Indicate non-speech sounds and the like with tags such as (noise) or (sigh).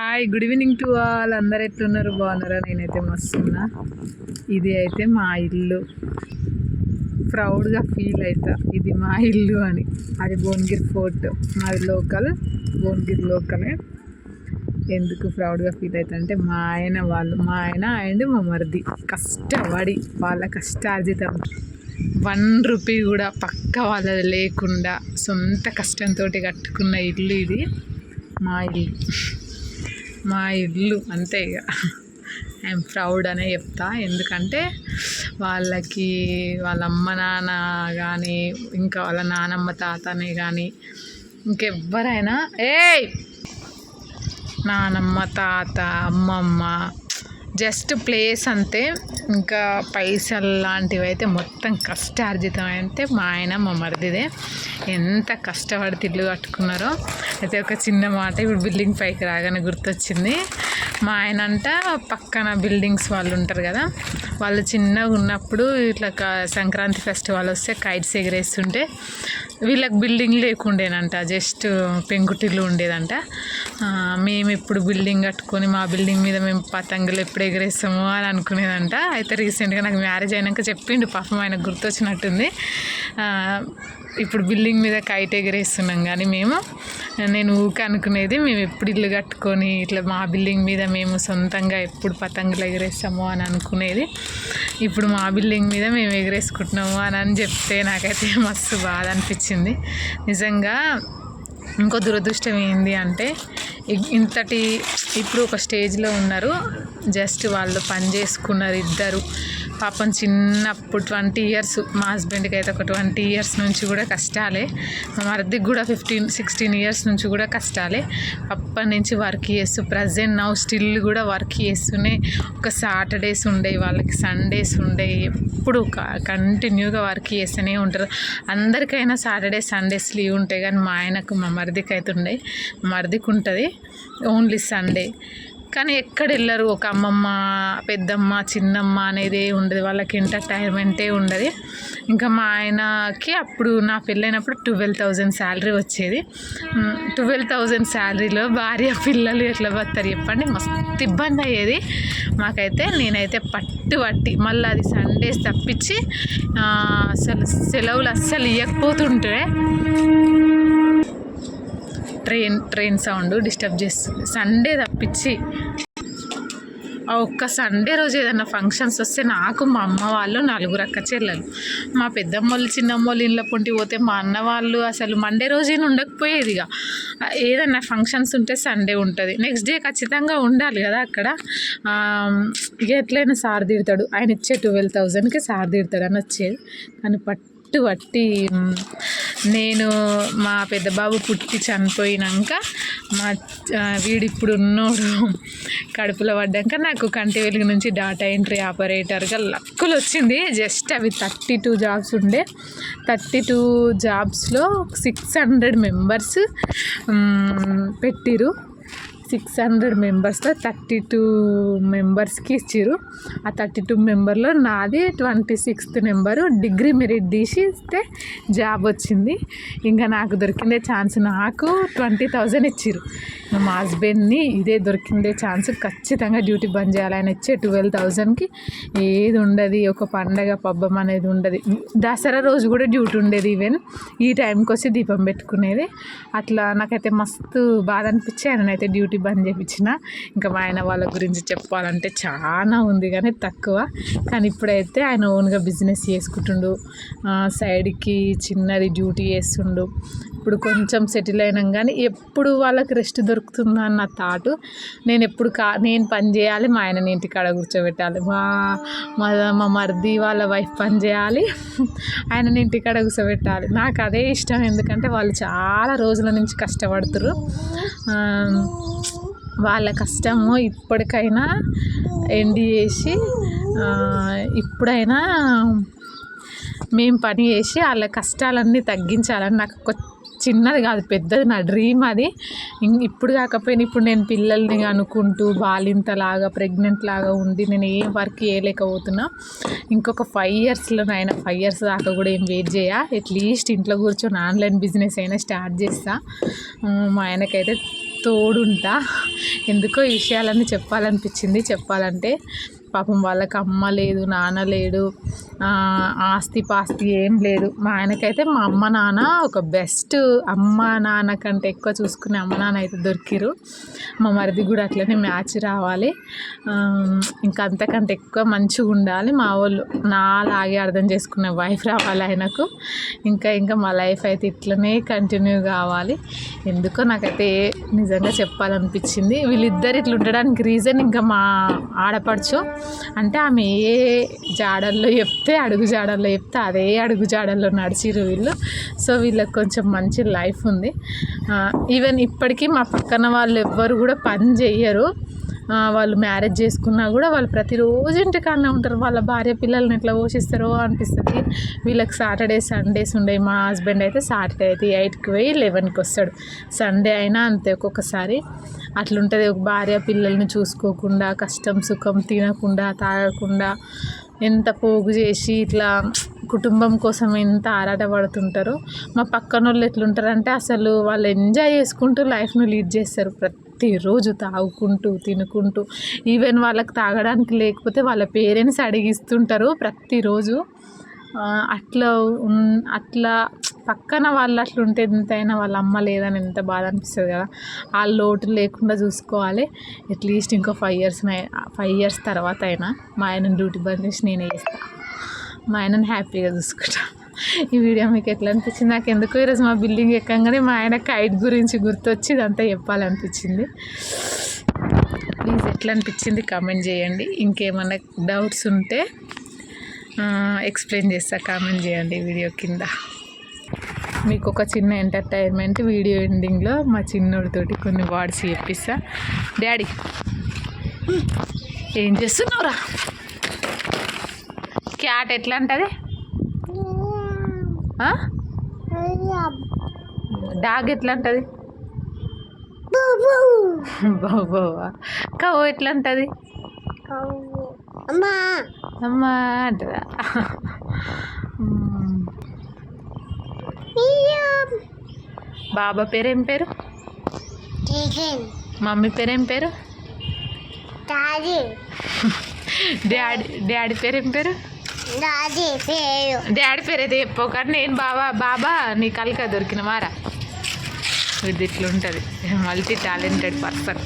Hi good evening to all అందరు ఎట్లున్నారు? బాగున్నారా? నేనైతే మస్తున్నా. ఇది అయితే మా ఇల్లు. ప్రౌడ్గా ఫీల్ అవుతా ఇది మా ఇల్లు అని. అది భువనగిరి ఫోర్ట్. మాది లోకల్. భువనగిరి లోకలే. ఎందుకు ప్రౌడ్గా ఫీల్ అవుతా అంటే మా ఆయన వాళ్ళు మా ఆయన అండ్ మా మరిది. కష్టపడి వాళ్ళ కష్టార్జితం. వన్ రూపీ కూడా పక్క వాళ్ళది లేకుండా సొంత కష్టంతో కట్టుకున్న ఇల్లు ఇది. మా ఇల్లు. మా ఇల్లు అంతే ఇక. ఐఎమ్ ప్రౌడ్ అనే చెప్తా. ఎందుకంటే వాళ్ళకి వాళ్ళ అమ్మ నాన్న కానీ ఇంకా వాళ్ళ నానమ్మ తాతనే కానీ ఇంకెవ్వరైనా ఏయ్! నానమ్మ తాత అమ్మమ్మ జస్ట్ ప్లేస్ అంతే. ఇంకా పైసలు లాంటివి అయితే మొత్తం కష్టార్జితం అయితే మా ఆయన మా మరిదిదే ఎంత కష్టపడి ఇల్లు కట్టుకున్నారో. అయితే ఒక చిన్న మాట ఇప్పుడు బిల్డింగ్ పైకి రాగానే గుర్తొచ్చింది. మా ఆయన అంట పక్కన బిల్డింగ్స్ వాళ్ళు ఉంటారు కదా వాళ్ళు చిన్నగా ఉన్నప్పుడు ఇట్లా సంక్రాంతి ఫెస్టివల్ వస్తే కైట్స్ ఎగరేస్తుంటే వీళ్ళకి బిల్డింగ్ లేకుండేనంట జస్ట్ పెంకుటిల్లు ఉండేదంట. మేము ఇప్పుడు బిల్డింగ్ కట్టుకొని మా బిల్డింగ్ మీద మేము పతంగులు ఎప్పుడు ఎగరేస్తాము అని అనుకునేదంట. అయితే రీసెంట్గా నాకు మ్యారేజ్ అయినాక చెప్పిండు. పాపం ఆయన గుర్తొచ్చినట్టుంది. ఇప్పుడు బిల్డింగ్ మీద కైట్ ఎగరేస్తున్నాం కానీ మేము. నేను ఊక అనుకునేది మేము ఎప్పుడు ఇల్లు కట్టుకొని ఇట్లా మా బిల్డింగ్ మీద మేము సొంతంగా ఎప్పుడు పతంగులు ఎగరేస్తాము అని అనుకునేది. ఇప్పుడు మా బిల్డింగ్ మీద మేము ఎగరేసుకుంటున్నాము అని అని చెప్తే నాకైతే మస్తు బాధ అనిపించింది. నిజంగా ఇంకో దురదృష్టం ఏంది అంటే ఇంతటి ఇప్పుడు ఒక స్టేజ్లో ఉన్నారు. జస్ట్ వాళ్ళు పని చేసుకున్నారు ఇద్దరు. పాపం చిన్నప్పుడు ట్వంటీ ఇయర్స్ మా హస్బెండ్కి అయితే ఒక ట్వంటీ ఇయర్స్ నుంచి కూడా కష్టాలే. మా మరిదికి కూడా ఫిఫ్టీన్ సిక్స్టీన్ ఇయర్స్ నుంచి కూడా కష్టాలే. అప్పటి నుంచి వర్క్ చేస్తూ ప్రజెంట్ నౌ స్టిల్ కూడా వర్క్ చేస్తూనే ఒక సాటర్డేస్ ఉండే వాళ్ళకి సండేస్ ఉండే ఎప్పుడు కంటిన్యూగా వర్క్ చేస్తూనే ఉంటారు. అందరికైనా సాటర్డే సండేస్ లీవ్ ఉంటాయి కానీ మా ఆయనకు మా మరిదికి అయితే ఉండే. మా మరిదికి ఉంటుంది. Only Sunday. కానీ ఎక్కడ వెళ్ళరు. ఒక అమ్మమ్మ పెద్దమ్మ చిన్నమ్మ అనేది ఉండదు. వాళ్ళకి ఎంటర్టైన్మెంటే ఉండదు. ఇంకా మా ఆయనకి అప్పుడు నా పెళ్ళైనప్పుడు ట్వెల్వ్ థౌజండ్ శాలరీ వచ్చేది. ట్వెల్వ్ థౌజండ్ శాలరీలో భార్య పిల్లలు ఎట్లా బతారు చెప్పండి. మస్తు ఇబ్బంది అయ్యేది. మాకైతే నేనైతే పట్టు పట్టి మళ్ళీ అది సండేస్ తప్పించి అసలు సెలవులు అస్సలు ఇవ్వకపోతుంటే ట్రైన్ ట్రైన్ సౌండ్ డిస్టర్బ్ చేస్తుంది సండే తప్పించి ఆ ఒక్క సండే రోజు ఏదైనా ఫంక్షన్స్ వస్తే నాకు మా అమ్మ వాళ్ళు నలుగురు అక్క చెల్లెలు. మా పెద్దమ్మ వాళ్ళు చిన్నమ్మ వాళ్ళు ఇళ్ళ పొంటి పోతే మా అన్న వాళ్ళు అసలు మండే రోజు ఉండకపోయేది ఇక ఏదైనా ఫంక్షన్స్ ఉంటే సండే ఉంటుంది. నెక్స్ట్ డే ఖచ్చితంగా ఉండాలి కదా అక్కడ. ఇక ఎట్లయినా సార్ తిడతాడు ఆయన ఇచ్చే ట్వెల్వ్ థౌజండ్కి సార్ తిడతాడు అని వచ్చేది. కానీ పట్టు పట్టి నేను మా పెద్ద బాబు పుట్టి చనిపోయినాక మా వీడిప్పుడు ఇప్పుడు ఉన్నోడు కడుపులో పడ్డాక నాకు కంటి వెలుగు నుంచి డాటా ఎంట్రీ ఆపరేటర్గా లక్కులు వచ్చింది. జస్ట్ అవి థర్టీ టూ జాబ్స్ ఉండే. థర్టీ టూ జాబ్స్లో సిక్స్ హండ్రెడ్ మెంబర్స్ పెట్టిరు సిక్స్ హండ్రెడ్ మెంబర్స్లో థర్టీ టూ మెంబర్స్కి ఇచ్చారు ఆ థర్టీ టూ మెంబర్లో నాది twenty sixth number degree merit తీసి ఇస్తే జాబ్ వచ్చింది. ఇంకా నాకు దొరికిందే ఛాన్స్ నాకు ట్వంటీ థౌజండ్ ఇచ్చారు మా హస్బెండ్ని ఇదే దొరికిందే ఛాన్స్ ఖచ్చితంగా డ్యూటీ బంద్ చేయాలి. ఆయన ఇచ్చే ట్వెల్వ్ థౌజండ్కి ఏది ఉండదు. ఒక పండగ పబ్బం అనేది ఉండదు. దసరా రోజు కూడా డ్యూటీ ఉండేది ఈవెన్ ఈ టైంకి వచ్చి దీపం పెట్టుకునేది. అట్లా నాకైతే మస్తు బాధ అనిపించి ఆయననైతే డ్యూటీ బంద్ చేయించిన ఇంకా మా ఆయన వాళ్ళ గురించి చెప్పాలంటే చాలా ఉంది కానీ తక్కువ. కానీ ఇప్పుడైతే ఆయన ఓన్గా బిజినెస్ చేసుకుంటుండు. సైడ్కి చిన్నది డ్యూటీ చేస్తుండు. ఇప్పుడు కొంచెం సెటిల్ అయినాం కానీ ఎప్పుడు వాళ్ళకి రెస్ట్ దొరుకుతుందా అన్న థాటు నేను ఎప్పుడు కా నేను పని చేయాలి మా ఆయనని ఇంటికాడ కూర్చోబెట్టాలి. మా మా మా మరిది వాళ్ళ వైఫ్ పని చేయాలి ఆయనని ఇంటికాడ కూర్చోబెట్టాలి. నాకు అదే ఇష్టం ఎందుకంటే వాళ్ళు చాలా రోజుల నుంచి కష్టపడుతురు వాళ్ళ కష్టము ఇప్పటికైనా ఎండి చేసి ఇప్పుడైనా మేము పని చేసి వాళ్ళ కష్టాలన్నీ తగ్గించాలని నాకు ఒక చిన్నది కాదు పెద్దది నా డ్రీమ్ అది. ఇప్పుడు కాకపోయినా ఇప్పుడు నేను పిల్లల్ని అనుకుంటూ బాలింతలాగా ప్రెగ్నెంట్ లాగా ఉండి నేను ఏం వర్క్ చేయలేకపోతున్నా. ఇంకొక ఫైవ్ ఇయర్స్లో నాయన ఫైవ్ ఇయర్స్ దాకా కూడా ఏం వెయిట్ చేయ. అట్లీస్ట్ ఇంట్లో కూర్చొని ఆన్లైన్ బిజినెస్ అయినా స్టార్ట్ చేస్తా. మా ఆయనకైతే తోడుంటా. ఎందుకో ఈ విషయాలన్నీ చెప్పాలనిపించింది. చెప్పాలంటే పాపం వాళ్ళకి అమ్మ లేదు నాన్న లేడు ఆస్తి పాస్తి ఏం లేదు. మా ఆయనకైతే మా అమ్మ నాన్న ఒక బెస్ట్ అమ్మ నాన్న కంటే ఎక్కువ చూసుకునే అమ్మ నాన్న అయితే దొరికిరు. మా మరిది కూడా అట్లనే మ్యాచ్ రావాలి. ఇంకా అంతకంటే ఎక్కువ మంచిగా ఉండాలి. మా వాళ్ళు నాలాగే అర్థం చేసుకునే వైఫ్ రావాలి ఆయనకు. ఇంకా ఇంకా మా లైఫ్ అయితే ఇట్లనే కంటిన్యూ కావాలి. ఎందుకో నాకైతే నిజంగా చెప్పాలనిపించింది. వీళ్ళిద్దరు ఇట్లా ఉండడానికి రీజన్ ఇంకా మా ఆడపడుచు అంటే ఆమె ఏ జాడల్లో చెప్తే అడుగు జాడల్లో చెప్తే అదే అడుగు జాడల్లో నడిచిరు వీళ్ళు. సో వీళ్ళకి కొంచెం మంచి లైఫ్ ఉంది. ఈవెన్ ఇప్పటికీ మా పక్కన వాళ్ళు ఎవ్వరు కూడా పని చెయ్యరు. వాళ్ళు మ్యారేజ్ చేసుకున్నా కూడా వాళ్ళు ప్రతిరోజు ఇంటికాడనే ఉంటారు. వాళ్ళ భార్య పిల్లల్ని ఎట్లా పోషిస్తారో అనిపిస్తుంది. వీళ్ళకి సాటర్డే సండేస్ ఉండే. మా హస్బెండ్ అయితే సాటర్డే అయితే ఎయిట్కి పోయి లెవెన్కి వస్తాడు. సండే అయినా అంతే ఒక్కొక్కసారి. అట్లుంటుంది. ఒక భార్య పిల్లల్ని చూసుకోకుండా కష్టం సుఖం తినకుండా తాగకుండా ఎంత పోగు చేసి ఇట్లా కుటుంబం కోసం ఎంత ఆరాటపడుతుంటారో మా పక్కన వాళ్ళు ఎట్లుంటారంటే అసలు వాళ్ళు ఎంజాయ్ చేసుకుంటూ లైఫ్ను లీడ్ చేస్తారు. ప్రతి ప్రతిరోజు తాగుకుంటూ తినుకుంటూ ఈవెన్ వాళ్ళకి తాగడానికి లేకపోతే వాళ్ళ పేరెంట్స్ అడిగిస్తుంటారు ప్రతిరోజు. అట్లా అట్లా పక్కన వాళ్ళు అట్లా ఉంటే ఎంతైనా వాళ్ళ అమ్మ లేదని ఎంత బాధ అనిపిస్తుంది కదా. ఆ లోటు లేకుండా చూసుకోవాలి. అట్లీస్ట్ ఇంకో ఫైవ్ ఇయర్స్ ఫైవ్ ఇయర్స్ తర్వాత అయినా మా ఆయన డ్యూటీ బంద్ చేసి నేనే చేస్తాను మా ఆయనను హ్యాపీగా చూసుకుంటా. ఈ వీడియో మీకు ఎట్లా అనిపించింది? నాకు ఎందుకో ఈరోజు మా బిల్డింగ్ ఎక్కగానే మా ఆయన కైట్ గురించి గుర్తొచ్చి ఇదంతా చెప్పాలనిపించింది. ప్లీజ్ ఎట్లా అనిపించింది కామెంట్ చేయండి. ఇంకేమైనా డౌట్స్ ఉంటే ఎక్స్ప్లెయిన్ చేస్తా కామెంట్ చేయండి వీడియో కింద. మీకు ఒక చిన్న ఎంటర్టైన్మెంట్ వీడియో ఎండింగ్లో మా చిన్నోడితోటి కొన్ని వర్డ్స్ చెప్పిస్తా. డాడీ ఏం చేస్తున్నావురా? క్యాట్ ఎట్లా అంటది? డాగ్ ఎట్లా అంటది బాబా (laughs) కవ్వ ఎట్లా అంటది అమ్మా. అమ్మా అంటదా. బాబా పేరు ఏం పేరు మమ్మీ పేరు ఏం పేరు? డాడీ. (laughs) డాడీ పేరు ఏం పేరు? డాడీ పేరు. అయితే చెప్పు కానీ నేను బాబా బాబా నీ కలక దొరికిన మారా. వీడిది ఉంటుంది మల్టీ టాలెంటెడ్ పర్సన్.